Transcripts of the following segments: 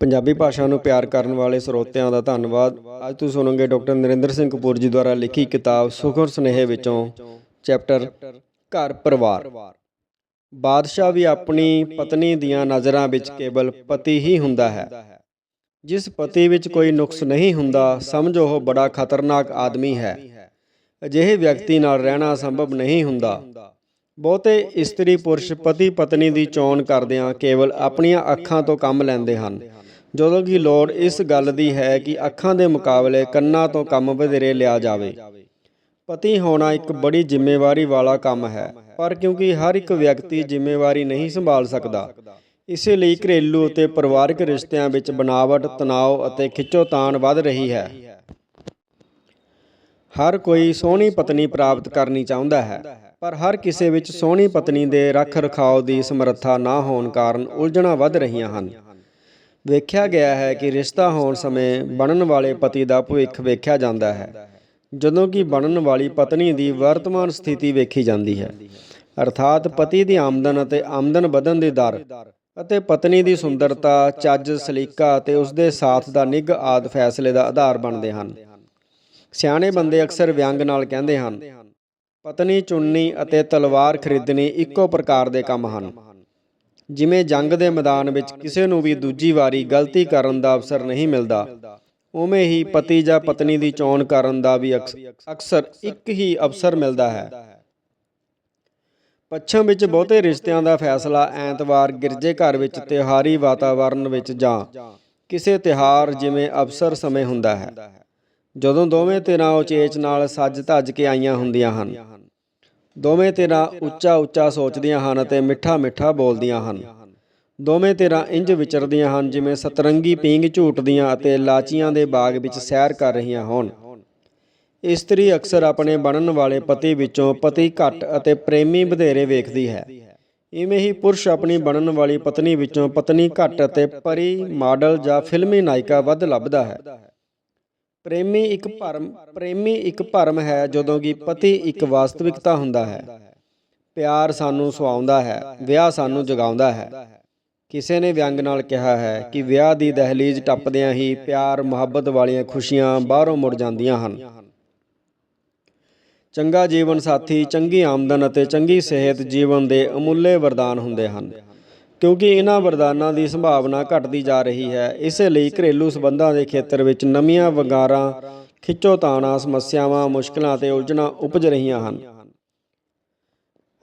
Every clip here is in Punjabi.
ਪੰਜਾਬੀ ਭਾਸ਼ਾ ਨੂੰ ਪਿਆਰ ਕਰਨ ਵਾਲੇ ਸਰੋਤਿਆਂ ਦਾ ਧੰਨਵਾਦ। ਅੱਜ ਤੁਸੀਂ ਸੁਣੋਗੇ ਡਾਕਟਰ ਨਰਿੰਦਰ ਸਿੰਘ ਕਪੂਰ ਜੀ ਦੁਆਰਾ ਲਿਖੀ ਕਿਤਾਬ ਸੁਖਰ ਸੁਨੇਹੇ ਵਿੱਚੋਂ ਚੈਪਟਰ ਘਰ ਪਰਿਵਾਰ। ਬਾਦਸ਼ਾਹ ਵੀ ਆਪਣੀ ਪਤਨੀ ਦੀਆਂ ਨਜ਼ਰਾਂ ਵਿੱਚ ਕੇਵਲ ਪਤੀ ਹੀ ਹੁੰਦਾ ਹੈ। ਜਿਸ ਪਤੀ ਵਿੱਚ ਕੋਈ ਨੁਕਸ ਨਹੀਂ ਹੁੰਦਾ, ਸਮਝੋ ਉਹ ਬੜਾ ਖਤਰਨਾਕ ਆਦਮੀ ਹੈ। ਅਜਿਹੇ ਵਿਅਕਤੀ ਨਾਲ ਰਹਿਣਾ ਸੰਭਵ ਨਹੀਂ ਹੁੰਦਾ। ਬਹੁਤੇ ਇਸਤਰੀ ਪੁਰਸ਼ ਪਤੀ ਪਤਨੀ ਦੀ ਚੋਣ ਕਰਦਿਆਂ ਕੇਵਲ ਆਪਣੀਆਂ ਅੱਖਾਂ ਤੋਂ ਕੰਮ ਲੈਂਦੇ ਹਨ। ਜਦੋਂ ਕਿ ਲੋੜ ਇਸ ਗੱਲ ਦੀ ਹੈ ਕਿ ਅੱਖਾਂ ਦੇ ਮੁਕਾਬਲੇ ਕੰਨਾਂ ਤੋਂ ਕੰਮ ਵਧੇਰੇ ਲਿਆ ਜਾਵੇ। ਪਤੀ ਹੋਣਾ ਇੱਕ ਬੜੀ ਜ਼ਿੰਮੇਵਾਰੀ ਵਾਲਾ ਕੰਮ ਹੈ, ਪਰ ਕਿਉਂਕਿ ਹਰ ਇੱਕ ਵਿਅਕਤੀ ਜ਼ਿੰਮੇਵਾਰੀ ਨਹੀਂ ਸੰਭਾਲ ਸਕਦਾ। ਇਸੇ ਲਈ ਘਰੇਲੂ ਅਤੇ ਪਰਿਵਾਰਕ ਰਿਸ਼ਤਿਆਂ ਵਿੱਚ ਬਣਾਵਟ, ਤਣਾਅ ਅਤੇ ਖਿੱਚੋਤਾਣ ਵੱਧ ਰਹੀ ਹੈ। ਹਰ ਕੋਈ ਸੋਹਣੀ ਪਤਨੀ ਪ੍ਰਾਪਤ ਕਰਨੀ ਚਾਹੁੰਦਾ ਹੈ। ਪਰ ਹਰ ਕਿਸੇ ਵਿੱਚ ਸੋਹਣੀ ਪਤਨੀ ਦੇ ਰੱਖ ਰਖਾਓ ਦੀ ਸਮਰੱਥਾ ਨਾ ਹੋਣ ਕਾਰਨ ਉਲਝਣਾਂ ਵੱਧ ਰਹੀਆਂ ਹਨ। ਵੇਖਿਆ ਗਿਆ ਹੈ ਕਿ ਰਿਸ਼ਤਾ ਹੋਣ ਸਮੇਂ ਬਣਨ ਵਾਲੇ ਪਤੀ ਦਾ ਭਵਿੱਖ ਵੇਖਿਆ ਜਾਂਦਾ ਹੈ, ਜਦੋਂ ਕਿ ਬਣਨ ਵਾਲੀ ਪਤਨੀ ਦੀ ਵਰਤਮਾਨ ਸਥਿਤੀ ਵੇਖੀ ਜਾਂਦੀ ਹੈ। ਅਰਥਾਤ ਪਤੀ ਦੀ ਆਮਦਨ ਅਤੇ ਆਮਦਨ ਵਧਣ ਦੀ ਦਰ ਅਤੇ ਪਤਨੀ ਦੀ ਸੁੰਦਰਤਾ, ਚੱਜ, ਸਲੀਕਾ ਅਤੇ ਉਸ ਦੇ ਸਾਥ ਦਾ ਨਿੱਘ ਆਦ ਫੈਸਲੇ ਦਾ ਆਧਾਰ ਬਣਦੇ ਹਨ। ਸਿਆਣੇ ਬੰਦੇ ਅਕਸਰ ਵਿਅੰਗ ਨਾਲ ਕਹਿੰਦੇ ਹਨ ਪਤਨੀ ਚੁਣਨੀ ਅਤੇ ਤਲਵਾਰ ਖਰੀਦਣੀ ਇੱਕੋ ਪ੍ਰਕਾਰ ਦੇ ਕੰਮ ਹਨ। ਜਿਵੇਂ ਜੰਗ ਦੇ ਮੈਦਾਨ ਵਿੱਚ ਕਿਸੇ ਨੂੰ ਵੀ ਦੂਜੀ ਵਾਰੀ ਗਲਤੀ ਕਰਨ ਦਾ ਅਵਸਰ ਨਹੀਂ ਮਿਲਦਾ, ਉਵੇਂ ਹੀ ਪਤੀ ਜਾਂ ਪਤਨੀ ਦੀ ਚੋਣ ਕਰਨ ਦਾ ਵੀ ਅਕਸ- ਅਕਸਰ ਇੱਕ ਹੀ ਅਵਸਰ ਮਿਲਦਾ ਹੈ। ਪੱਛਮ ਵਿੱਚ ਬਹੁਤੇ ਰਿਸ਼ਤਿਆਂ ਦਾ ਫੈਸਲਾ ਐਤਵਾਰ ਗਿਰਜੇ ਘਰ ਵਿੱਚ ਤਿਉਹਾਰੀ ਵਾਤਾਵਰਣ ਵਿੱਚ ਜਾਂ ਕਿਸੇ ਤਿਉਹਾਰ ਜਿਵੇਂ ਅਵਸਰ ਸਮੇਂ ਹੁੰਦਾ ਹੈ। ਜਦੋਂ ਦੋਵੇਂ ਧਿਰਾਂ ਉਚੇਚ ਨਾਲ ਸੱਜ ਧੱਜ ਕੇ ਆਈਆਂ ਹੁੰਦੀਆਂ ਹਨ, ਦੋਵੇਂ ਧਿਰਾਂ ਉੱਚਾ ਉੱਚਾ ਸੋਚਦੀਆਂ ਹਨ ਅਤੇ ਮਿੱਠਾ ਮਿੱਠਾ ਬੋਲਦੀਆਂ ਹਨ। ਦੋਵੇਂ ਧਿਰਾਂ ਇੰਜ ਵਿਚਰਦੀਆਂ ਹਨ ਜਿਵੇਂ ਸਤਰੰਗੀ ਪੀਂਗ ਝੂਟਦੀਆਂ ਅਤੇ ਲਾਚੀਆਂ ਦੇ ਬਾਗ ਵਿੱਚ ਸੈਰ ਕਰ ਰਹੀਆਂ ਹੋਣ। ਇਸਤਰੀ ਅਕਸਰ ਆਪਣੇ ਬਣਨ ਵਾਲੇ ਪਤੀ ਵਿੱਚੋਂ ਪਤੀ ਘੱਟ ਅਤੇ ਪ੍ਰੇਮੀ ਵਧੇਰੇ ਵੇਖਦੀ ਹੈ। ਇਵੇਂ ਹੀ ਪੁਰਸ਼ ਆਪਣੀ ਬਣਨ ਵਾਲੀ ਪਤਨੀ ਵਿੱਚੋਂ ਪਤਨੀ ਘੱਟ ਅਤੇ ਪਰੀ, ਮਾਡਲ ਜਾਂ ਫਿਲਮੀ ਨਾਇਕਾ ਵੱਧ ਲੱਭਦਾ ਹੈ। ਪ੍ਰੇਮੀ ਇੱਕ ਭਰਮ, ਪ੍ਰੇਮੀ ਇੱਕ ਭਰਮ ਹੈ ਜਦੋਂ ਕਿ ਪਤੀ ਇੱਕ ਵਾਸਤਵਿਕਤਾ ਹੁੰਦਾ ਹੈ। ਪਿਆਰ ਸਾਨੂੰ ਸੁਆਉਂਦਾ ਹੈ, ਵਿਆਹ ਸਾਨੂੰ ਜਗਾਉਂਦਾ ਹੈ। ਕਿਸੇ ਨੇ ਵਿਅੰਗ ਨਾਲ ਕਿਹਾ ਹੈ ਕਿ ਵਿਆਹ ਦੀ ਦਹਲੀਜ਼ ਟੱਪਦਿਆਂ ਹੀ ਪਿਆਰ, ਮੁਹੱਬਤ ਵਾਲੀਆਂ ਖੁਸ਼ੀਆਂ ਬਾਹਰੋਂ ਮੁੜ ਜਾਂਦੀਆਂ ਹਨ। ਚੰਗਾ ਜੀਵਨ ਸਾਥੀ, ਚੰਗੀ ਆਮਦਨ ਅਤੇ ਚੰਗੀ ਸਿਹਤ ਜੀਵਨ ਦੇ ਅਮੁੱਲੇ ਵਰਦਾਨ ਹੁੰਦੇ ਹਨ। ਕਿਉਂਕਿ ਇਹਨਾਂ ਵਰਦਾਨਾਂ ਦੀ ਸੰਭਾਵਨਾ ਘਟਦੀ ਜਾ ਰਹੀ ਹੈ। ਇਸੇ ਲਈ ਘਰੇਲੂ ਸਬੰਧਾਂ ਦੇ ਖੇਤਰ ਵਿੱਚ ਨਵੀਆਂ ਵਗਾਰਾਂ, ਖਿੱਚੋਤਾਣਾ ਸਮੱਸਿਆਵਾਂ, ਮੁਸ਼ਕਲਾਂ ਅਤੇ ਉਲਝਣਾਂ ਉਪਜ ਰਹੀਆਂ ਹਨ।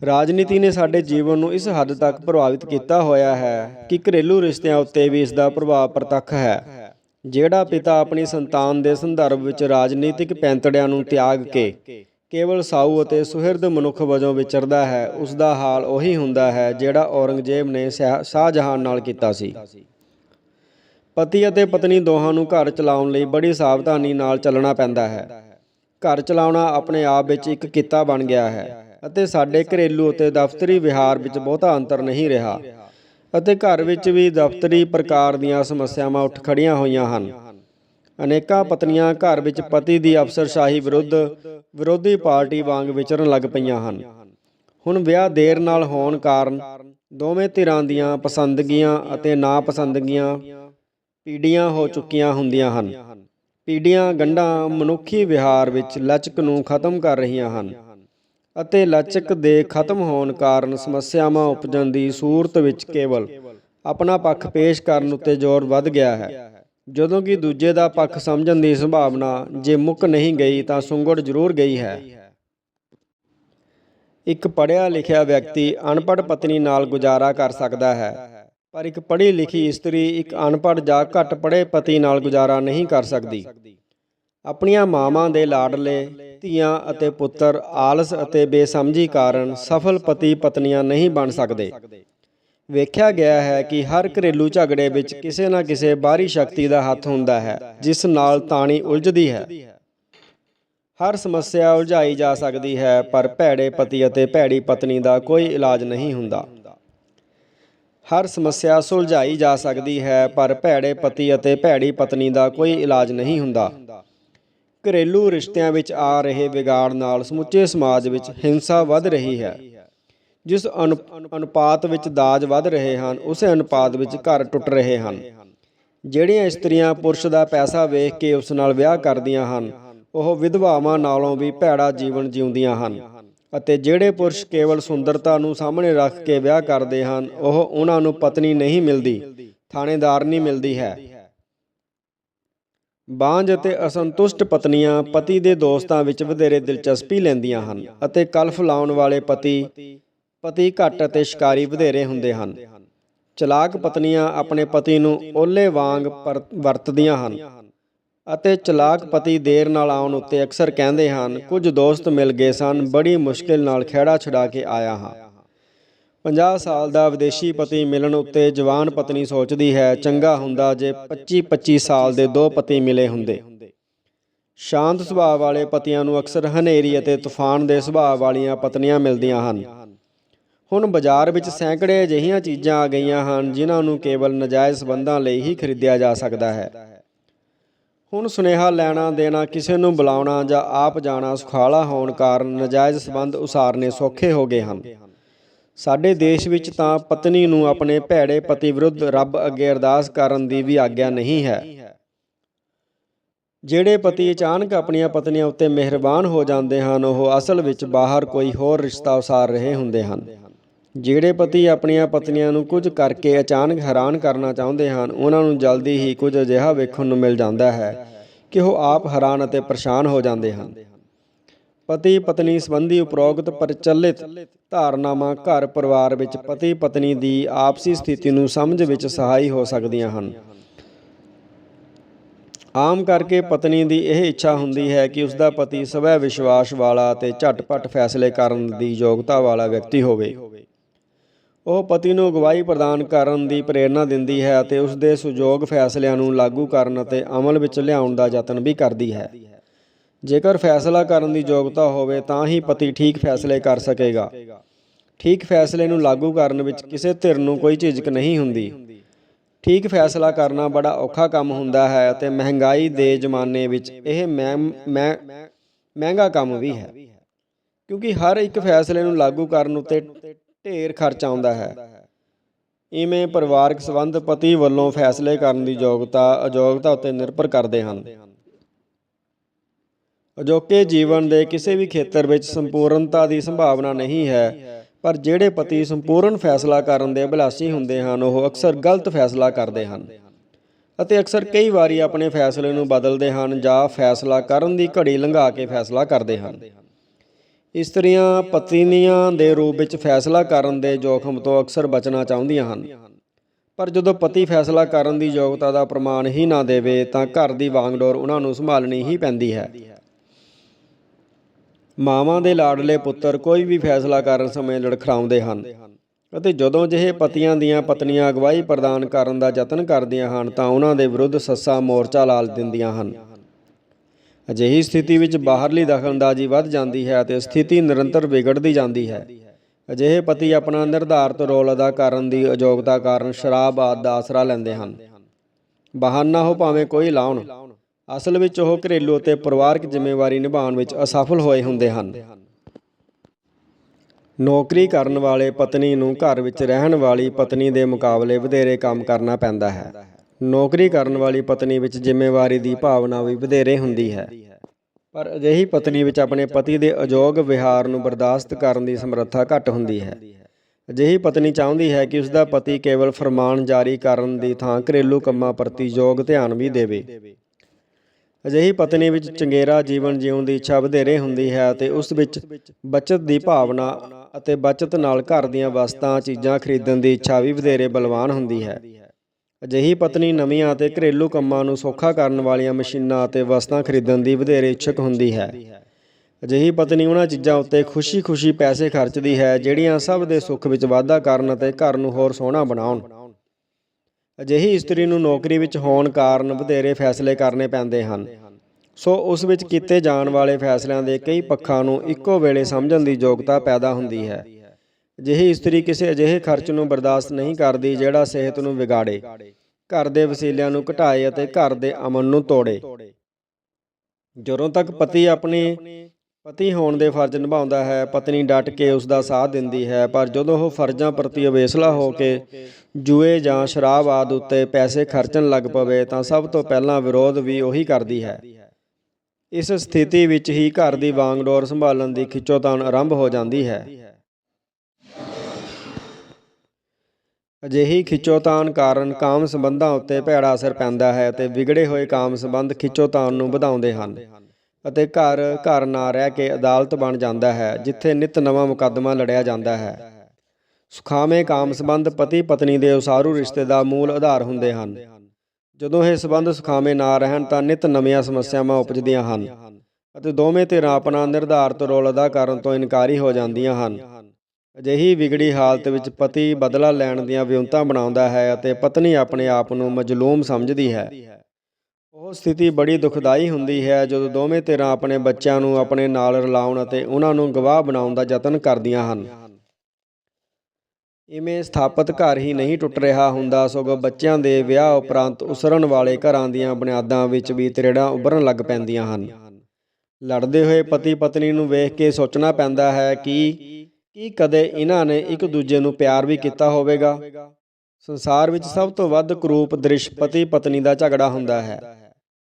ਰਾਜਨੀਤੀ ਨੇ ਸਾਡੇ ਜੀਵਨ ਨੂੰ ਇਸ ਹੱਦ ਤੱਕ ਪ੍ਰਭਾਵਿਤ ਕੀਤਾ ਹੋਇਆ ਹੈ ਕਿ ਘਰੇਲੂ ਰਿਸ਼ਤਿਆਂ ਉੱਤੇ ਵੀ ਇਸ ਦਾ ਪ੍ਰਭਾਵ ਪ੍ਰਤੱਖ ਹੈ। ਜਿਹੜਾ ਪਿਤਾ ਆਪਣੀ ਸੰਤਾਨ ਦੇ ਸੰਦਰਭ ਵਿੱਚ ਰਾਜਨੀਤਿਕ ਪੈਂਤੜਿਆਂ ਨੂੰ ਤਿਆਗ ਕੇ ਕੇਵਲ ਸਾਊ ਅਤੇ ਸੁਹਿਰਦ ਮਨੁੱਖ ਵਜੋਂ ਵਿਚਰਦਾ ਹੈ ਉਸ ਦਾ ਹਾਲ ਉਹੀ ਹੁੰਦਾ ਹੈ ਜਿਹੜਾ ਔਰੰਗਜ਼ੇਬ ਨੇ ਸ਼ਾਹ- ਸ਼ਾਹਜਹਾਨ ਨਾਲ ਕੀਤਾ ਸੀ। ਪਤੀ ਅਤੇ ਪਤਨੀ ਦੋਹਾਂ ਨੂੰ ਘਰ ਚਲਾਉਣ ਲਈ ਬੜੀ ਸਾਵਧਾਨੀ ਨਾਲ ਚੱਲਣਾ ਪੈਂਦਾ ਹੈ। ਘਰ ਚਲਾਉਣਾ ਆਪਣੇ ਆਪ ਵਿੱਚ ਇੱਕ ਕਿੱਤਾ ਬਣ ਗਿਆ ਹੈ ਅਤੇ ਸਾਡੇ ਘਰੇਲੂ ਅਤੇ ਦਫ਼ਤਰੀ ਵਿਹਾਰ ਵਿੱਚ ਬਹੁਤਾ ਅੰਤਰ ਨਹੀਂ ਰਿਹਾ ਅਤੇ ਘਰ ਵਿੱਚ ਵੀ ਦਫ਼ਤਰੀ ਪ੍ਰਕਾਰ ਦੀਆਂ ਸਮੱਸਿਆਵਾਂ ਉੱਠ ਖੜੀਆਂ ਹੋਈਆਂ ਹਨ। ਅਨੇਕਾਂ ਪਤਨੀਆਂ ਘਰ ਵਿੱਚ ਪਤੀ ਦੀ ਅਫਸਰਸ਼ਾਹੀ ਵਿਰੁੱਧ ਵਿਰੋਧੀ ਪਾਰਟੀ ਵਾਂਗ ਵਿਚਰਨ ਲੱਗ ਪਈਆਂ ਹਨ। ਹੁਣ ਵਿਆਹ ਦੇਰ ਨਾਲ ਹੋਣ ਕਾਰਨ ਦੋਵੇਂ ਧਿਰਾਂ ਦੀਆਂ ਪਸੰਦਗੀਆਂ ਅਤੇ ਨਾਪਸੰਦਗੀਆਂ ਪੀੜੀਆਂ ਹੋ ਚੁੱਕੀਆਂ ਹੁੰਦੀਆਂ ਹਨ। ਪੀੜੀਆਂ ਗੰਢਾਂ ਮਨੁੱਖੀ ਵਿਹਾਰ ਵਿੱਚ ਲਚਕ ਨੂੰ ਖਤਮ ਕਰ ਰਹੀਆਂ ਹਨ ਅਤੇ ਲਚਕ ਦੇ ਖਤਮ ਹੋਣ ਕਾਰਨ ਸਮੱਸਿਆਵਾਂ ਉਪਜਣ ਦੀ ਸੂਰਤ ਵਿੱਚ ਕੇਵਲ ਆਪਣਾ ਪੱਖ ਪੇਸ਼ ਕਰਨ ਉੱਤੇ ਜ਼ੋਰ ਵੱਧ ਗਿਆ ਹੈ। ਜਦੋਂ ਕਿ ਦੂਜੇ ਦਾ ਪੱਖ ਸਮਝਣ ਦੀ ਸੰਭਾਵਨਾ ਜੇ ਮੁੱਕ ਨਹੀਂ ਗਈ ਤਾਂ ਸੁੰਗੜ ਜ਼ਰੂਰ ਗਈ ਹੈ। ਇੱਕ ਪੜ੍ਹਿਆ ਲਿਖਿਆ ਵਿਅਕਤੀ ਅਨਪੜ੍ਹ ਪਤਨੀ ਨਾਲ ਗੁਜ਼ਾਰਾ ਕਰ ਸਕਦਾ ਹੈ, ਪਰ ਇੱਕ ਪੜ੍ਹੀ ਲਿਖੀ ਇਸਤਰੀ ਇੱਕ ਅਨਪੜ੍ਹ ਜਾਂ ਘੱਟ ਪੜ੍ਹੇ ਪਤੀ ਨਾਲ ਗੁਜ਼ਾਰਾ ਨਹੀਂ ਕਰ ਸਕਦੀ। ਆਪਣੀਆਂ ਮਾਵਾਂ ਦੇ ਲਾਡਲੇ, ਧੀਆਂ ਅਤੇ ਪੁੱਤਰ ਆਲਸ ਅਤੇ ਬੇਸਮਝੀ ਕਾਰਨ ਸਫਲ ਪਤੀ ਪਤਨੀਆਂ ਨਹੀਂ ਬਣ ਸਕਦੇ। ਵੇਖਿਆ ਗਿਆ ਹੈ ਕਿ ਹਰ ਘਰੇਲੂ ਝਗੜੇ ਵਿੱਚ ਕਿਸੇ ਨਾ ਕਿਸੇ ਬਾਹਰੀ ਸ਼ਕਤੀ ਦਾ ਹੱਥ ਹੁੰਦਾ ਹੈ, ਜਿਸ ਨਾਲ ਤਾਣੀ ਉਲਝਦੀ ਹੈ। ਹਰ ਸਮੱਸਿਆ ਉਲਝਾਈ ਜਾ ਸਕਦੀ ਹੈ, ਪਰ ਭੈੜੇ ਪਤੀ ਅਤੇ ਭੈੜੀ ਪਤਨੀ ਦਾ ਕੋਈ ਇਲਾਜ ਨਹੀਂ ਹੁੰਦਾ। ਹਰ ਸਮੱਸਿਆ ਸੁਲਝਾਈ ਜਾ ਸਕਦੀ ਹੈ, ਪਰ ਭੈੜੇ ਪਤੀ ਅਤੇ ਭੈੜੀ ਪਤਨੀ ਦਾ ਕੋਈ ਇਲਾਜ ਨਹੀਂ ਹੁੰਦਾ। ਘਰੇਲੂ ਰਿਸ਼ਤਿਆਂ ਵਿੱਚ ਆ ਰਹੇ ਵਿਗਾੜ ਨਾਲ ਸਮੁੱਚੇ ਸਮਾਜ ਵਿੱਚ ਹਿੰਸਾ ਵੱਧ ਰਹੀ ਹੈ। ਜਿਸ ਅਨੁ- ਅਨੁਪਾਤ ਵਿੱਚ ਦਾਜ ਵੱਧ ਰਹੇ ਹਨ, ਉਸੇ ਅਨੁਪਾਤ ਵਿੱਚ ਘਰ ਟੁੱਟ ਰਹੇ ਹਨ। ਜਿਹੜੀਆਂ ਇਸਤਰੀਆਂ ਪੁਰਸ਼ ਦਾ ਪੈਸਾ ਵੇਖ ਕੇ ਉਸ ਨਾਲ ਵਿਆਹ ਕਰਦੀਆਂ ਹਨ, ਉਹ ਵਿਧਵਾਵਾਂ ਨਾਲੋਂ ਵੀ ਭੈੜਾ ਜੀਵਨ ਜਿਉਂਦੀਆਂ ਹਨ ਅਤੇ ਜਿਹੜੇ ਪੁਰਸ਼ ਕੇਵਲ ਸੁੰਦਰਤਾ ਨੂੰ ਸਾਹਮਣੇ ਰੱਖ ਕੇ ਵਿਆਹ ਕਰਦੇ ਹਨ, ਉਹ ਉਹਨਾਂ ਨੂੰ ਪਤਨੀ ਨਹੀਂ ਮਿਲਦੀ, ਥਾਣੇਦਾਰ ਨਹੀਂ ਮਿਲਦੀ ਹੈ। ਬਾਂਝ ਅਤੇ ਅਸੰਤੁਸ਼ਟ ਪਤਨੀਆਂ ਪਤੀ ਦੇ ਦੋਸਤਾਂ ਵਿੱਚ ਵਧੇਰੇ ਦਿਲਚਸਪੀ ਲੈਂਦੀਆਂ ਹਨ ਅਤੇ ਕਲਫ ਲਾਉਣ ਵਾਲੇ ਪਤੀ ਪਤੀ ਘੱਟ ਅਤੇ ਸ਼ਿਕਾਰੀ ਵਧੇਰੇ ਹੁੰਦੇ ਹਨ। ਚਲਾਕ ਪਤਨੀਆਂ ਆਪਣੇ ਪਤੀ ਨੂੰ ਓਲੇ ਵਾਂਗ ਪਰ- ਵਰਤਦੀਆਂ ਹਨ ਅਤੇ ਚਲਾਕ ਪਤੀ ਦੇਰ ਨਾਲ ਆਉਣ ਉੱਤੇ ਅਕਸਰ ਕਹਿੰਦੇ ਹਨ, ਕੁਝ ਦੋਸਤ ਮਿਲ ਗਏ ਸਨ, ਬੜੀ ਮੁਸ਼ਕਿਲ ਨਾਲ ਖਹਿੜਾ ਛੁਡਾ ਕੇ ਆਇਆ ਹਾਂ। 50 ਸਾਲ ਦਾ ਵਿਦੇਸ਼ੀ ਪਤੀ ਮਿਲਣ ਉੱਤੇ ਜਵਾਨ ਪਤਨੀ ਸੋਚਦੀ ਹੈ, ਚੰਗਾ ਹੁੰਦਾ ਜੇ 25-25 ਸਾਲ ਦੇ ਦੋ ਪਤੀ ਮਿਲੇ ਹੁੰਦੇ। ਸ਼ਾਂਤ ਸੁਭਾਅ ਵਾਲੇ ਪਤੀਆਂ ਨੂੰ ਅਕਸਰ ਹਨੇਰੀ ਅਤੇ ਤੂਫਾਨ ਦੇ ਸੁਭਾਅ ਵਾਲੀਆਂ ਪਤਨੀਆਂ ਮਿਲਦੀਆਂ ਹਨ। ਹੁਣ ਬਾਜ਼ਾਰ ਵਿੱਚ ਸੈਂਕੜੇ ਅਜਿਹੀਆਂ ਚੀਜ਼ਾਂ ਆ ਗਈਆਂ ਹਨ, ਜਿਨ੍ਹਾਂ ਨੂੰ ਕੇਵਲ ਨਜਾਇਜ਼ ਸਬੰਧਾਂ ਲਈ ਹੀ ਖਰੀਦਿਆ ਜਾ ਸਕਦਾ ਹੈ। ਹੁਣ ਸੁਨੇਹਾ ਲੈਣਾ ਦੇਣਾ, ਕਿਸੇ ਨੂੰ ਬੁਲਾਉਣਾ ਜਾਂ ਆਪ ਜਾਣਾ ਸੁਖਾਲਾ ਹੋਣ ਕਾਰਨ ਨਜਾਇਜ਼ ਸਬੰਧ ਉਸਾਰਨੇ ਸੌਖੇ ਹੋ ਗਏ ਹਨ। ਸਾਡੇ ਦੇਸ਼ ਵਿੱਚ ਤਾਂ ਪਤਨੀ ਨੂੰ ਆਪਣੇ ਭੈੜੇ ਪਤੀ ਵਿਰੁੱਧ ਰੱਬ ਅੱਗੇ ਅਰਦਾਸ ਕਰਨ ਦੀ ਵੀ ਆਗਿਆ ਨਹੀਂ ਹੈ। ਜਿਹੜੇ ਪਤੀ ਅਚਾਨਕ ਆਪਣੀਆਂ ਪਤਨੀਆਂ ਉੱਤੇ ਮਿਹਰਬਾਨ ਹੋ ਜਾਂਦੇ ਹਨ, ਉਹ ਅਸਲ ਵਿੱਚ ਬਾਹਰ ਕੋਈ ਹੋਰ ਰਿਸ਼ਤਾ ਉਸਾਰ ਰਹੇ ਹੁੰਦੇ ਹਨ। ਜਿਹੜੇ ਪਤੀ ਆਪਣੀਆਂ ਪਤਨੀਆਂ ਨੂੰ ਕੁਝ ਕਰਕੇ ਅਚਾਨਕ ਹੈਰਾਨ ਕਰਨਾ ਚਾਹੁੰਦੇ ਹਨ, ਉਹਨਾਂ ਨੂੰ ਜਲਦੀ ਹੀ ਕੁਝ ਅਜਿਹਾ ਵੇਖਣ ਨੂੰ ਮਿਲ ਜਾਂਦਾ ਹੈ ਕਿ ਉਹ ਆਪ ਹੈਰਾਨ ਅਤੇ ਪਰੇਸ਼ਾਨ ਹੋ ਜਾਂਦੇ ਹਨ। ਪਤੀ ਪਤਨੀ ਸੰਬੰਧੀ ਉਪਰੋਕਤ ਪ੍ਰਚਲਿਤ ਧਾਰਨਾਵਾਂ ਘਰ ਪਰਿਵਾਰ ਵਿੱਚ ਪਤੀ ਪਤਨੀ ਦੀ ਆਪਸੀ ਸਥਿਤੀ ਨੂੰ ਸਮਝ ਵਿੱਚ ਸਹਾਈ ਹੋ ਸਕਦੀਆਂ ਹਨ। ਆਮ ਕਰਕੇ ਪਤਨੀ ਦੀ ਇਹ ਇੱਛਾ ਹੁੰਦੀ ਹੈ ਕਿ ਉਸ ਦਾ ਪਤੀ ਸਵੈ ਵਿਸ਼ਵਾਸ ਵਾਲਾ ਅਤੇ ਝਟਪਟ ਫੈਸਲੇ ਕਰਨ ਦੀ ਯੋਗਤਾ ਵਾਲਾ ਵਿਅਕਤੀ ਹੋਵੇ। ਉਹ ਪਤੀ ਨੂੰ ਅਗਵਾਈ ਪ੍ਰਦਾਨ ਕਰਨ ਦੀ ਪ੍ਰੇਰਣਾ ਦਿੰਦੀ ਹੈ ਅਤੇ ਉਸ ਦੇ ਸੁਯੋਗ ਫੈਸਲਿਆਂ ਨੂੰ ਲਾਗੂ ਕਰਨ ਅਤੇ ਅਮਲ ਵਿੱਚ ਲਿਆਉਣ ਦਾ ਯਤਨ ਵੀ ਕਰਦੀ ਹੈ। ਜੇਕਰ ਫੈਸਲਾ ਕਰਨ ਦੀ ਯੋਗਤਾ ਹੋਵੇ, ਤਾਂ ਹੀ ਪਤੀ ਠੀਕ ਫੈਸਲੇ ਕਰ ਸਕੇਗਾ। ਠੀਕ ਫੈਸਲੇ ਨੂੰ ਲਾਗੂ ਕਰਨ ਵਿੱਚ ਕਿਸੇ ਧਿਰ ਨੂੰ ਕੋਈ ਝਿਜਕ ਨਹੀਂ ਹੁੰਦੀ। ਠੀਕ ਫੈਸਲਾ ਕਰਨਾ ਬੜਾ ਔਖਾ ਕੰਮ ਹੁੰਦਾ ਹੈ ਅਤੇ ਮਹਿੰਗਾਈ ਦੇ ਜ਼ਮਾਨੇ ਵਿੱਚ ਇਹ ਮੈਂ ਮੈਂ ਮਹਿੰਗਾ ਕੰਮ ਵੀ ਹੈ। ਕਿਉਂਕਿ ਹਰ ਇੱਕ ਫੈਸਲੇ ਨੂੰ ਲਾਗੂ ਕਰਨ ਉੱਤੇ ਢੇਰ ਖਰਚ ਆਉਂਦਾ ਹੈ। ਇਵੇਂ ਪਰਿਵਾਰਕ ਸੰਬੰਧ ਪਤੀ ਵੱਲੋਂ ਫੈਸਲੇ ਕਰਨ ਦੀ ਯੋਗਤਾ, ਅਯੋਗਤਾ ਉੱਤੇ ਨਿਰਭਰ ਕਰਦੇ ਹਨ। ਅਜੋਕੇ ਜੀਵਨ ਦੇ ਕਿਸੇ ਵੀ ਖੇਤਰ ਵਿੱਚ ਸੰਪੂਰਨਤਾ ਦੀ ਸੰਭਾਵਨਾ ਨਹੀਂ ਹੈ, ਪਰ ਜਿਹੜੇ ਪਤੀ ਸੰਪੂਰਨ ਫੈਸਲਾ ਕਰਨ ਦੇ ਅਭਿਲਾਸ਼ੀ ਹੁੰਦੇ ਹਨ, ਉਹ ਅਕਸਰ ਗਲਤ ਫੈਸਲਾ ਕਰਦੇ ਹਨ ਅਤੇ ਅਕਸਰ ਕਈ ਵਾਰੀ ਆਪਣੇ ਫੈਸਲੇ ਨੂੰ ਬਦਲਦੇ ਹਨ ਜਾਂ ਫੈਸਲਾ ਕਰਨ ਦੀ ਘੜੀ ਲੰਘਾ ਕੇ ਫੈਸਲਾ ਕਰਦੇ ਹਨ। ਇਸਤਰੀਆਂ ਪਤਨੀਆਂ ਦੇ ਰੂਪ ਵਿੱਚ ਫੈਸਲਾ ਕਰਨ ਦੇ ਜੋਖਮ ਤੋਂ ਅਕਸਰ ਬਚਣਾ ਚਾਹੁੰਦੀਆਂ ਹਨ। ਪਰ ਜਦੋਂ ਪਤੀ ਫੈਸਲਾ ਕਰਨ ਦੀ ਯੋਗਤਾ ਦਾ ਪ੍ਰਮਾਣ ਹੀ ਨਾ ਦੇਵੇ, ਤਾਂ ਘਰ ਦੀ ਵਾਂਗਡੋਰ ਉਹਨਾਂ ਨੂੰ ਸੰਭਾਲਣੀ ਹੀ ਪੈਂਦੀ ਹੈ। ਮਾਵਾਂ ਦੇ ਲਾਡਲੇ ਪੁੱਤਰ ਕੋਈ ਵੀ ਫੈਸਲਾ ਕਰਨ ਸਮੇਂ ਲੜਖੜਾਉਂਦੇ ਹਨ ਅਤੇ ਜਦੋਂ ਜਿਹੇ ਪਤੀਆਂ ਦੀਆਂ ਪਤਨੀਆਂ ਅਗਵਾਈ ਪ੍ਰਦਾਨ ਕਰਨ ਦਾ ਯਤਨ ਕਰਦੀਆਂ ਹਨ, ਤਾਂ ਉਹਨਾਂ ਦੇ ਵਿਰੁੱਧ ਸੱਸਾ ਮੋਰਚਾ ਲਾਲ ਦਿੰਦੀਆਂ ਹਨ। ਅਜਿਹੀ ਸਥਿਤੀ ਵਿੱਚ ਬਾਹਰਲੀ ਦਖਲਅੰਦਾਜ਼ੀ ਵੱਧ ਜਾਂਦੀ ਹੈ ਅਤੇ ਸਥਿਤੀ ਨਿਰੰਤਰ ਵਿਗੜਦੀ ਜਾਂਦੀ ਹੈ। ਅਜਿਹੇ ਪਤੀ ਆਪਣਾ ਨਿਰਧਾਰਤ ਰੋਲ ਅਦਾ ਕਰਨ ਦੀ ਅਯੋਗਤਾ ਕਾਰਨ ਸ਼ਰਾਬ ਆਦਿ ਦਾ ਆਸਰਾ ਲੈਂਦੇ ਹਨ। ਬਹਾਨਾ ਉਹ ਭਾਵੇਂ ਕੋਈ ਲਾਉਣ। ਅਸਲ ਵਿੱਚ ਉਹ ਘਰੇਲੂ ਅਤੇ ਪਰਿਵਾਰਕ ਜ਼ਿੰਮੇਵਾਰੀ ਨਿਭਾਉਣ ਵਿੱਚ ਅਸਫਲ ਹੋਏ ਹੁੰਦੇ ਹਨ। ਨੌਕਰੀ ਕਰਨ ਵਾਲੇ ਪਤਨੀ ਨੂੰ ਘਰ ਵਿੱਚ ਰਹਿਣ ਵਾਲੀ ਪਤਨੀ ਦੇ ਮੁਕਾਬਲੇ ਵਧੇਰੇ ਕੰਮ ਕਰਨਾ ਪੈਂਦਾ ਹੈ। ਨੌਕਰੀ ਕਰਨ ਵਾਲੀ ਪਤਨੀ ਵਿੱਚ ਜ਼ਿੰਮੇਵਾਰੀ ਦੀ ਭਾਵਨਾ ਵੀ ਵਧੇਰੇ ਹੁੰਦੀ ਹੈ। ਪਰ ਅਜਿਹੀ ਪਤਨੀ ਵਿੱਚ ਆਪਣੇ ਪਤੀ ਦੇ ਅਯੋਗ ਵਿਹਾਰ ਨੂੰ ਬਰਦਾਸ਼ਤ ਕਰਨ ਦੀ ਸਮਰੱਥਾ ਘੱਟ ਹੁੰਦੀ ਹੈ। ਅਜਿਹੀ ਪਤਨੀ ਚਾਹੁੰਦੀ ਹੈ ਕਿ ਉਸ ਦਾ ਪਤੀ ਕੇਵਲ ਫਰਮਾਨ ਜਾਰੀ ਕਰਨ ਦੀ ਥਾਂ ਘਰੇਲੂ ਕੰਮਾਂ ਪ੍ਰਤੀ ਯੋਗ ਧਿਆਨ ਵੀ ਦੇਵੇ। ਅਜਿਹੀ ਪਤਨੀ ਵਿੱਚ ਚੰਗੇਰਾ ਜੀਵਨ ਜਿਉਣ ਦੀ ਇੱਛਾ ਵਧੇਰੇ ਹੁੰਦੀ ਹੈ ਅਤੇ ਉਸ ਵਿੱਚ ਬਚਤ ਦੀ ਭਾਵਨਾ ਅਤੇ ਬਚਤ ਨਾਲ ਘਰ ਦੀਆਂ ਵਸਤਾਂ, ਚੀਜ਼ਾਂ ਖਰੀਦਣ ਦੀ ਇੱਛਾ ਵੀ ਵਧੇਰੇ ਬਲਵਾਨ ਹੁੰਦੀ ਹੈ। ਅਜਿਹੀ ਪਤਨੀ ਨਵੀਆਂ ਅਤੇ ਘਰੇਲੂ ਕੰਮਾਂ ਨੂੰ ਸੌਖਾ ਕਰਨ ਵਾਲੀਆਂ ਮਸ਼ੀਨਾਂ ਅਤੇ ਵਸਤਾਂ ਖਰੀਦਣ ਦੀ ਵਧੇਰੇ ਇੱਛੁਕ ਹੁੰਦੀ ਹੈ। ਅਜਿਹੀ ਪਤਨੀ ਉਹਨਾਂ ਚੀਜ਼ਾਂ ਉੱਤੇ ਖੁਸ਼ੀ-ਖੁਸ਼ੀ ਪੈਸੇ ਖਰਚਦੀ ਹੈ, ਜਿਹੜੀਆਂ ਸਭ ਦੇ ਸੁੱਖ ਵਿੱਚ ਵਾਧਾ ਕਰਨ ਅਤੇ ਘਰ ਨੂੰ ਹੋਰ ਸੋਹਣਾ ਬਣਾਉਣ। ਅਜਿਹੀ ਇਸਤਰੀ ਨੂੰ ਨੌਕਰੀ ਵਿੱਚ ਹੋਣ ਕਾਰਨ ਵਧੇਰੇ ਫੈਸਲੇ ਕਰਨੇ ਪੈਂਦੇ ਹਨ। ਸੋ ਉਸ ਵਿੱਚ ਕੀਤੇ ਜਾਣ ਵਾਲੇ ਫੈਸਲਿਆਂ ਦੇ ਕਈ ਪੱਖਾਂ ਨੂੰ ਇੱਕੋ ਵੇਲੇ ਸਮਝਣ ਦੀ ਯੋਗਤਾ ਪੈਦਾ ਹੁੰਦੀ ਹੈ। ਅਜਿਹੀ ਇਸਤਰੀ ਕਿਸੇ ਅਜਿਹੇ ਖਰਚ ਨੂੰ ਬਰਦਾਸ਼ਤ ਨਹੀਂ ਕਰਦੀ ਜਿਹੜਾ ਸਿਹਤ ਨੂੰ ਵਿਗਾੜੇ, ਘਰ ਦੇ ਵਸੀਲਿਆਂ ਨੂੰ ਘਟਾਏ ਅਤੇ ਘਰ ਦੇ ਅਮਨ ਨੂੰ ਤੋੜੇ। ਜਦੋਂ ਤੱਕ ਪਤੀ ਆਪਣੀ ਪਤੀ ਹੋਣ ਦੇ ਫਰਜ਼ ਨਿਭਾਉਂਦਾ ਹੈ, ਪਤਨੀ ਡਟ ਕੇ ਉਸ ਦਾ ਸਾਥ ਦਿੰਦੀ ਹੈ, ਪਰ ਜਦੋਂ ਉਹ ਫਰਜ਼ਾਂ ਪ੍ਰਤੀ ਅਵੇਸਲਾ ਹੋ ਕੇ ਜੂਏ ਜਾਂ ਸ਼ਰਾਬ ਆਦ ਉੱਤੇ ਪੈਸੇ ਖਰਚਣ ਲੱਗ ਪਵੇ, ਤਾਂ ਸਭ ਤੋਂ ਪਹਿਲਾਂ ਵਿਰੋਧ ਵੀ ਉਹੀ ਕਰਦੀ ਹੈ। ਇਸ ਸਥਿਤੀ ਵਿੱਚ ਹੀ ਘਰ ਦੀ ਵਾਂਗਡੋਰ ਸੰਭਾਲਣ ਦੀ ਖਿੱਚੋਤਾਣ ਆਰੰਭ ਹੋ ਜਾਂਦੀ ਹੈ। ਅਜਿਹੀ ਖਿੱਚੋਤਾਣ ਕਾਰਨ ਕਾਮ ਸੰਬੰਧਾਂ ਉੱਤੇ ਭੈੜਾ ਅਸਰ ਪੈਂਦਾ ਹੈ ਤੇ ਵਿਗੜੇ ਹੋਏ ਕਾਮ ਸੰਬੰਧ ਖਿੱਚੋਤਾਣ ਨੂੰ ਵਧਾਉਂਦੇ ਹਨ ਅਤੇ ਘਰ ਘਰ ਨਾ ਰਹਿ ਕੇ ਅਦਾਲਤ ਬਣ ਜਾਂਦਾ ਹੈ, ਜਿੱਥੇ ਨਿਤ ਨਵਾਂ ਮੁਕੱਦਮਾ ਲੜਿਆ ਜਾਂਦਾ ਹੈ। ਸੁਖਾਵੇਂ ਕਾਮ ਸੰਬੰਧ ਪਤੀ ਪਤਨੀ ਦੇ ਉਸਾਰੂ ਰਿਸ਼ਤੇ ਦਾ ਮੂਲ ਆਧਾਰ ਹੁੰਦੇ ਹਨ। ਜਦੋਂ ਇਹ ਸੰਬੰਧ ਸੁਖਾਵੇਂ ਨਾ ਰਹਿਣ ਤਾਂ ਨਿਤ ਨਵੀਆਂ ਸਮੱਸਿਆਵਾਂ ਉਪਜਦੀਆਂ ਹਨ ਅਤੇ ਦੋਵੇਂ ਧਿਰਾਂ ਆਪਣਾ ਨਿਰਧਾਰਤ ਰੋਲ ਅਦਾ ਕਰਨ ਤੋਂ ਇਨਕਾਰੀ ਹੋ ਜਾਂਦੀਆਂ ਹਨ। ਅਜਿਹੀ ਵਿਗੜੀ ਹਾਲਤ ਵਿੱਚ ਪਤੀ ਬਦਲਾ ਲੈਣ ਦੀਆਂ ਵਿਉਂਤਾਂ ਬਣਾਉਂਦਾ ਹੈ ਅਤੇ ਪਤਨੀ ਆਪਣੇ ਆਪ ਨੂੰ ਮਜਲੂਮ ਸਮਝਦੀ ਹੈ। ਉਹ ਸਥਿਤੀ ਬੜੀ ਦੁਖਦਾਈ ਹੁੰਦੀ ਹੈ ਜਦੋਂ ਦੋਵੇਂ ਧਿਰਾਂ ਆਪਣੇ ਬੱਚਿਆਂ ਨੂੰ ਆਪਣੇ ਨਾਲ ਰਲਾਉਣ ਅਤੇ ਉਹਨਾਂ ਨੂੰ ਗਵਾਹ ਬਣਾਉਣ ਦਾ ਯਤਨ ਕਰਦੀਆਂ ਹਨ। ਇਵੇਂ ਸਥਾਪਿਤ ਘਰ ਹੀ ਨਹੀਂ ਟੁੱਟ ਰਿਹਾ ਹੁੰਦਾ, ਸਗੋਂ ਬੱਚਿਆਂ ਦੇ ਵਿਆਹ ਉਪਰੰਤ ਉਸਰਨ ਵਾਲੇ ਘਰਾਂ ਦੀਆਂ ਬੁਨਿਆਦਾਂ ਵਿੱਚ ਵੀ ਤਰੇੜਾਂ ਉੱਭਰਨ ਲੱਗ ਪੈਂਦੀਆਂ ਹਨ। ਲੜਦੇ ਹੋਏ ਪਤੀ ਪਤਨੀ ਨੂੰ ਵੇਖ ਕੇ ਸੋਚਣਾ ਪੈਂਦਾ ਹੈ ਕਿ ਕੀ ਕਦੇ ਇਹਨਾਂ ਨੇ ਇੱਕ ਦੂਜੇ ਨੂੰ ਪਿਆਰ ਵੀ ਕੀਤਾ ਹੋਵੇਗਾ? ਸੰਸਾਰ ਵਿੱਚ ਸਭ ਤੋਂ ਵੱਧ ਕਰੂਪ ਦ੍ਰਿਸ਼ ਪਤੀ ਪਤਨੀ ਦਾ ਝਗੜਾ ਹੁੰਦਾ ਹੈ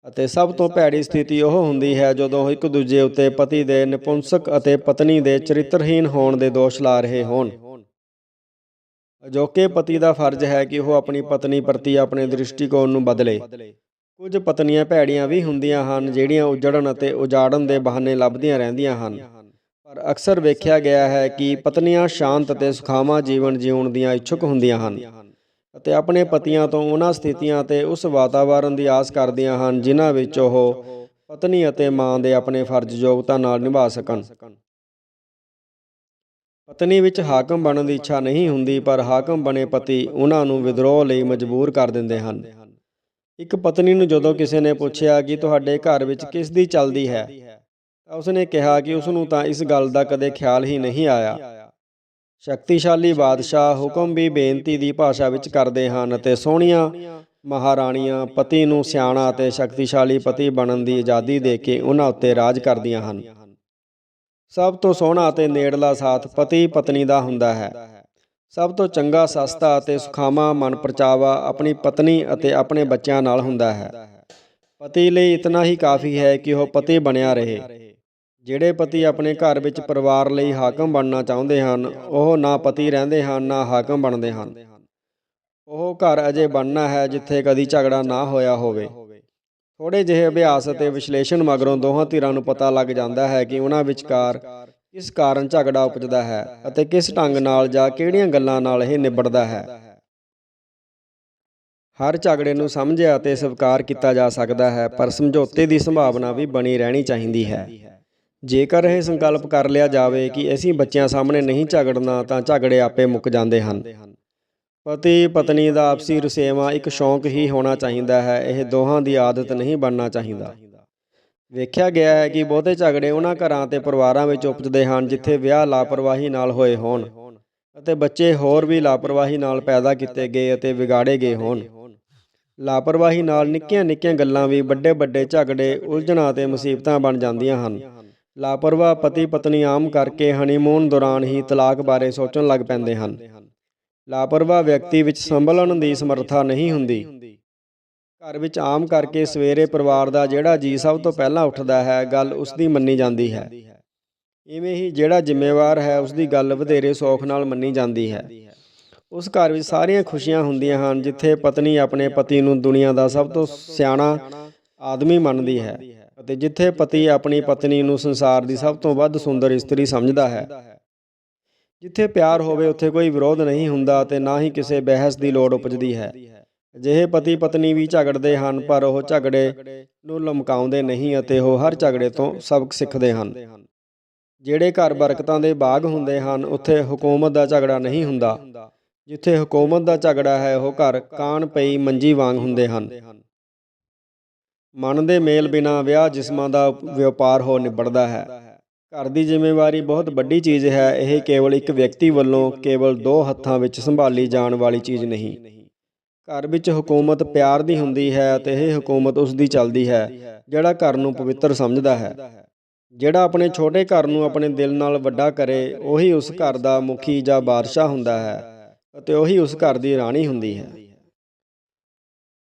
ਅਤੇ ਸਭ ਤੋਂ ਭੈੜੀ ਸਥਿਤੀ ਉਹ ਹੁੰਦੀ ਹੈ ਜਦੋਂ ਇੱਕ ਦੂਜੇ ਉੱਤੇ ਪਤੀ ਦੇ ਨਿਪੁੰਸਕ ਅਤੇ ਪਤਨੀ ਦੇ ਚਰਿੱਤਰਹੀਨ ਹੋਣ ਦੇ ਦੋਸ਼ ਲਾ ਰਹੇ ਹੋਣ। ਅਜੋਕੇ ਪਤੀ ਦਾ ਫਰਜ਼ ਹੈ ਕਿ ਉਹ ਆਪਣੀ ਪਤਨੀ ਪ੍ਰਤੀ ਆਪਣੇ ਦ੍ਰਿਸ਼ਟੀਕੋਣ ਨੂੰ ਬਦਲੇ। ਕੁਝ ਪਤਨੀਆਂ ਭੈੜੀਆਂ ਵੀ ਹੁੰਦੀਆਂ ਹਨ ਜਿਹੜੀਆਂ ਉਜੜਨ ਅਤੇ ਉਜਾੜਨ ਦੇ ਬਹਾਨੇ ਲੱਭਦੀਆਂ ਰਹਿੰਦੀਆਂ ਹਨ। ਪਰ ਅਕਸਰ ਵੇਖਿਆ ਗਿਆ ਹੈ ਕਿ ਪਤਨੀਆਂ ਸ਼ਾਂਤ ਅਤੇ ਸੁਖਾਵਾਂ ਜੀਵਨ ਜਿਉਣ ਦੀਆਂ ਇੱਛੁਕ ਹੁੰਦੀਆਂ ਹਨ ਅਤੇ ਆਪਣੇ ਪਤੀਆਂ ਤੋਂ ਉਹਨਾਂ ਸਥਿਤੀਆਂ ਤੇ ਉਸ ਵਾਤਾਵਰਣ ਦੀ ਆਸ ਕਰਦੀਆਂ ਹਨ ਜਿਨ੍ਹਾਂ ਵਿੱਚ ਉਹ ਪਤਨੀ ਅਤੇ ਮਾਂ ਦੇ ਆਪਣੇ ਫਰਜ਼ ਯੋਗਤਾ ਨਾਲ ਨਿਭਾ ਸਕਣ। ਪਤਨੀ ਵਿੱਚ ਹਾਕਮ ਬਣਨ ਦੀ ਇੱਛਾ ਨਹੀਂ ਹੁੰਦੀ, ਪਰ ਹਾਕਮ ਬਣੇ ਪਤੀ ਉਹਨਾਂ ਨੂੰ ਵਿਦਰੋਹ ਲਈ ਮਜਬੂਰ ਕਰ ਦਿੰਦੇ ਹਨ। ਇੱਕ ਪਤਨੀ ਨੂੰ ਜਦੋਂ ਕਿਸੇ ਨੇ ਪੁੱਛਿਆ ਕਿ ਤੁਹਾਡੇ ਘਰ ਵਿੱਚ ਕਿਸ ਦੀ ਚੱਲਦੀ ਹੈ ਉਸਨੇ ਕਿਹਾ ਕਿ ਉਸ ਨੂੰ ਤਾਂ ਇਸ ਗੱਲ ਦਾ ਕਦੇ ਖਿਆਲ ਹੀ ਨਹੀਂ ਆਇਆ। ਸ਼ਕਤੀਸ਼ਾਲੀ ਬਾਦਸ਼ਾਹ ਹੁਕਮ ਵੀ ਬੇਨਤੀ ਦੀ ਭਾਸ਼ਾ ਵਿੱਚ ਕਰਦੇ ਹਨ ਅਤੇ ਸੋਹਣੀਆਂ ਮਹਾਰਾਣੀਆਂ ਪਤੀ ਨੂੰ ਸਿਆਣਾ ਅਤੇ ਸ਼ਕਤੀਸ਼ਾਲੀ ਪਤੀ ਬਣਨ ਦੀ ਆਜ਼ਾਦੀ ਦੇ ਕੇ ਉਹਨਾਂ ਉੱਤੇ ਰਾਜ ਕਰਦੀਆਂ ਹਨ। ਸਭ ਤੋਂ ਸੋਹਣਾ ਅਤੇ ਨੇੜਲਾ ਸਾਥ ਪਤੀ ਪਤਨੀ ਦਾ ਹੁੰਦਾ ਹੈ। ਸਭ ਤੋਂ ਚੰਗਾ, ਸਸਤਾ ਅਤੇ ਸੁਖਾਵਾਂ ਮਨਪਰਚਾਵਾ ਆਪਣੀ ਪਤਨੀ ਅਤੇ ਆਪਣੇ ਬੱਚਿਆਂ ਨਾਲ ਹੁੰਦਾ ਹੈ। ਪਤੀ ਲਈ ਇਤਨਾ ਹੀ ਕਾਫੀ ਹੈ ਕਿ ਉਹ ਪਤੀ ਬਣਿਆ ਰਹੇ। ਜਿਹੜੇ ਪਤੀ ਆਪਣੇ ਘਰ ਵਿੱਚ ਪਰਿਵਾਰ ਲਈ ਹਾਕਮ ਬਣਨਾ ਚਾਹੁੰਦੇ ਹਨ, ਉਹ ਨਾ ਪਤੀ ਰਹਿੰਦੇ ਹਨ, ਨਾ ਹਾਕਮ ਬਣਦੇ ਹਨ। ਉਹ ਘਰ ਅਜੇ ਬਣਨਾ ਹੈ ਜਿੱਥੇ ਕਦੀ ਝਗੜਾ ਨਾ ਹੋਇਆ ਹੋਵੇ। ਥੋੜੇ ਜਿਹੇ ਅਭਿਆਸ ਅਤੇ ਵਿਸ਼ਲੇਸ਼ਣ ਮਗਰੋਂ ਦੋਹਾਂ ਧਿਰਾਂ ਨੂੰ ਪਤਾ ਲੱਗ ਜਾਂਦਾ ਹੈ ਕਿ ਉਹਨਾਂ ਵਿਚਕਾਰ ਕਿਸ ਕਾਰਨ ਝਗੜਾ ਉਪਜਦਾ ਹੈ ਅਤੇ ਕਿਸ ਢੰਗ ਨਾਲ ਜਾਂ ਕਿਹੜੀਆਂ ਗੱਲਾਂ ਨਾਲ ਇਹ ਨਿਬੜਦਾ ਹੈ। ਹਰ ਝਗੜੇ ਨੂੰ ਸਮਝਿਆ ਅਤੇ ਸਵੀਕਾਰ ਕੀਤਾ ਜਾ ਸਕਦਾ ਹੈ, ਪਰ ਸਮਝੌਤੇ ਦੀ ਸੰਭਾਵਨਾ ਵੀ ਬਣੀ ਰਹਿਣੀ ਚਾਹੀਦੀ ਹੈ। ਜੇਕਰ ਇਹ ਸੰਕਲਪ ਕਰ ਲਿਆ ਜਾਵੇ ਕਿ ਅਸੀਂ ਬੱਚਿਆਂ ਸਾਹਮਣੇ ਨਹੀਂ ਝਗੜਨਾ, ਤਾਂ ਝਗੜੇ ਆਪੇ ਮੁੱਕ ਜਾਂਦੇ ਹਨ। ਪਤੀ ਪਤਨੀ ਦਾ ਆਪਸੀ ਰਸੇਵਾ ਇੱਕ ਸ਼ੌਂਕ ਹੀ ਹੋਣਾ ਚਾਹੀਦਾ ਹੈ, ਇਹ ਦੋਹਾਂ ਦੀ ਆਦਤ ਨਹੀਂ ਬਣਨਾ ਚਾਹੀਦਾ। ਵੇਖਿਆ ਗਿਆ ਹੈ ਕਿ ਬਹੁਤੇ ਝਗੜੇ ਉਹਨਾਂ ਘਰਾਂ ਤੇ ਪਰਿਵਾਰਾਂ ਵਿੱਚ ਉਪਜਦੇ ਹਨ ਜਿੱਥੇ ਵਿਆਹ ਲਾਪਰਵਾਹੀ ਨਾਲ ਹੋਏ ਹੋਣ ਅਤੇ ਬੱਚੇ ਹੋਰ ਵੀ ਲਾਪਰਵਾਹੀ ਨਾਲ ਪੈਦਾ ਕੀਤੇ ਗਏ ਅਤੇ ਵਿਗਾੜੇ ਗਏ ਹੋਣ। ਲਾਪਰਵਾਹੀ ਨਾਲ ਨਿੱਕੀਆਂ-ਨਿੱਕੀਆਂ ਗੱਲਾਂ ਵੀ ਵੱਡੇ-ਵੱਡੇ ਝਗੜੇ, ਉਲਝਣਾਂ ਤੇ ਮੁਸੀਬਤਾਂ ਬਣ ਜਾਂਦੀਆਂ ਹਨ। ਲਾਪਰਵਾਹ ਪਤੀ ਪਤਨੀ ਆਮ ਕਰਕੇ ਹਨੀਮੂਨ ਦੌਰਾਨ ਹੀ ਤਲਾਕ ਬਾਰੇ ਸੋਚਣ ਲੱਗ ਪੈਂਦੇ ਹਨ। ਲਾਪਰਵਾਹ ਵਿਅਕਤੀ ਵਿੱਚ ਸੰਭਲਣ ਦੀ ਸਮਰੱਥਾ ਨਹੀਂ ਹੁੰਦੀ। ਘਰ ਵਿੱਚ ਆਮ ਕਰਕੇ ਸਵੇਰੇ ਪਰਿਵਾਰ ਦਾ ਜਿਹੜਾ ਜੀ ਸਭ ਤੋਂ ਪਹਿਲਾਂ ਉੱਠਦਾ ਹੈ, ਗੱਲ ਉਸ ਦੀ ਮੰਨੀ ਜਾਂਦੀ ਹੈ। ਇਵੇਂ ਹੀ ਜਿਹੜਾ ਜ਼ਿੰਮੇਵਾਰ ਹੈ ਉਸ ਦੀ ਗੱਲ ਵਧੇਰੇ ਸੌਖ ਨਾਲ ਮੰਨੀ ਜਾਂਦੀ ਹੈ। ਉਸ ਘਰ ਵਿੱਚ ਸਾਰੀਆਂ ਖੁਸ਼ੀਆਂ ਹੁੰਦੀਆਂ ਹਨ, ਜਿੱਥੇ ਪਤਨੀ ਆਪਣੇ ਪਤੀ ਨੂੰ ਦੁਨੀਆ ਦਾ ਸਭ ਤੋਂ ਸਿਆਣਾ ਆਦਮੀ ਮੰਨਦੀ ਹੈ। ਅਤੇ ਜਿੱਥੇ ਪਤੀ ਆਪਣੀ ਪਤਨੀ ਨੂੰ ਸੰਸਾਰ ਦੀ ਸਭ ਤੋਂ ਵੱਧ ਸੁੰਦਰ ਇਸਤਰੀ ਸਮਝਦਾ ਹੈ। ਜਿੱਥੇ ਪਿਆਰ ਹੋਵੇ, ਉੱਥੇ ਕੋਈ ਵਿਰੋਧ ਨਹੀਂ ਹੁੰਦਾ ਤੇ ਨਾ ਹੀ ਕਿਸੇ ਬਹਿਸ ਦੀ ਲੋੜ ਉਪਜਦੀ ਹੈ। ਅਜਿਹੇ ਪਤੀ ਪਤਨੀ ਵੀ ਝਗੜਦੇ ਹਨ, ਪਰ ਉਹ ਝਗੜੇ ਨੂੰ ਲਮਕਾਉਂਦੇ ਨਹੀਂ ਅਤੇ ਉਹ ਹਰ ਝਗੜੇ ਤੋਂ ਸਬਕ ਸਿੱਖਦੇ ਹਨ। ਜਿਹੜੇ ਘਰ ਬਰਕਤਾਂ ਦੇ ਬਾਗ ਹੁੰਦੇ ਹਨ, ਉੱਥੇ ਹਕੂਮਤ ਦਾ ਝਗੜਾ ਨਹੀਂ ਹੁੰਦਾ। ਜਿੱਥੇ ਹਕੂਮਤ ਦਾ ਝਗੜਾ ਹੈ, ਉਹ ਘਰ ਕਾਣ ਪਈ ਮੰਜੀ ਵਾਂਗ ਹੁੰਦੇ ਹਨ। ਮਨ ਦੇ ਮੇਲ ਬਿਨਾ ਵਿਆਹ ਜਿਸਮਾਂ ਦਾ ਵਪਾਰ ਹੋ ਨਿਬੜਦਾ ਹੈ। ਘਰ ਦੀ ਜ਼ਿੰਮੇਵਾਰੀ ਬਹੁਤ ਵੱਡੀ ਚੀਜ਼ ਹੈ। ਇਹ ਕੇਵਲ ਇੱਕ ਵਿਅਕਤੀ ਵੱਲੋਂ ਕੇਵਲ ਦੋ ਹੱਥਾਂ ਵਿੱਚ ਸੰਭਾਲੀ ਜਾਣ ਵਾਲੀ ਚੀਜ਼ ਨਹੀਂ। ਘਰ ਵਿੱਚ ਹਕੂਮਤ ਪਿਆਰ ਦੀ ਹੁੰਦੀ ਹੈ ਅਤੇ ਇਹ ਹਕੂਮਤ ਉਸ ਦੀ ਚੱਲਦੀ ਹੈ, ਜਿਹੜਾ ਘਰ ਨੂੰ ਪਵਿੱਤਰ ਸਮਝਦਾ ਹੈ। ਜਿਹੜਾ ਆਪਣੇ ਛੋਟੇ ਘਰ ਨੂੰ ਆਪਣੇ ਦਿਲ ਨਾਲ ਵੱਡਾ ਕਰੇ, ਉਹੀ ਉਸ ਘਰ ਦਾ ਮੁਖੀ ਜਾਂ ਬਾਦਸ਼ਾਹ ਹੁੰਦਾ ਹੈ ਅਤੇ ਉਹੀ ਉਸ ਘਰ ਦੀ ਰਾਣੀ ਹੁੰਦੀ ਹੈ।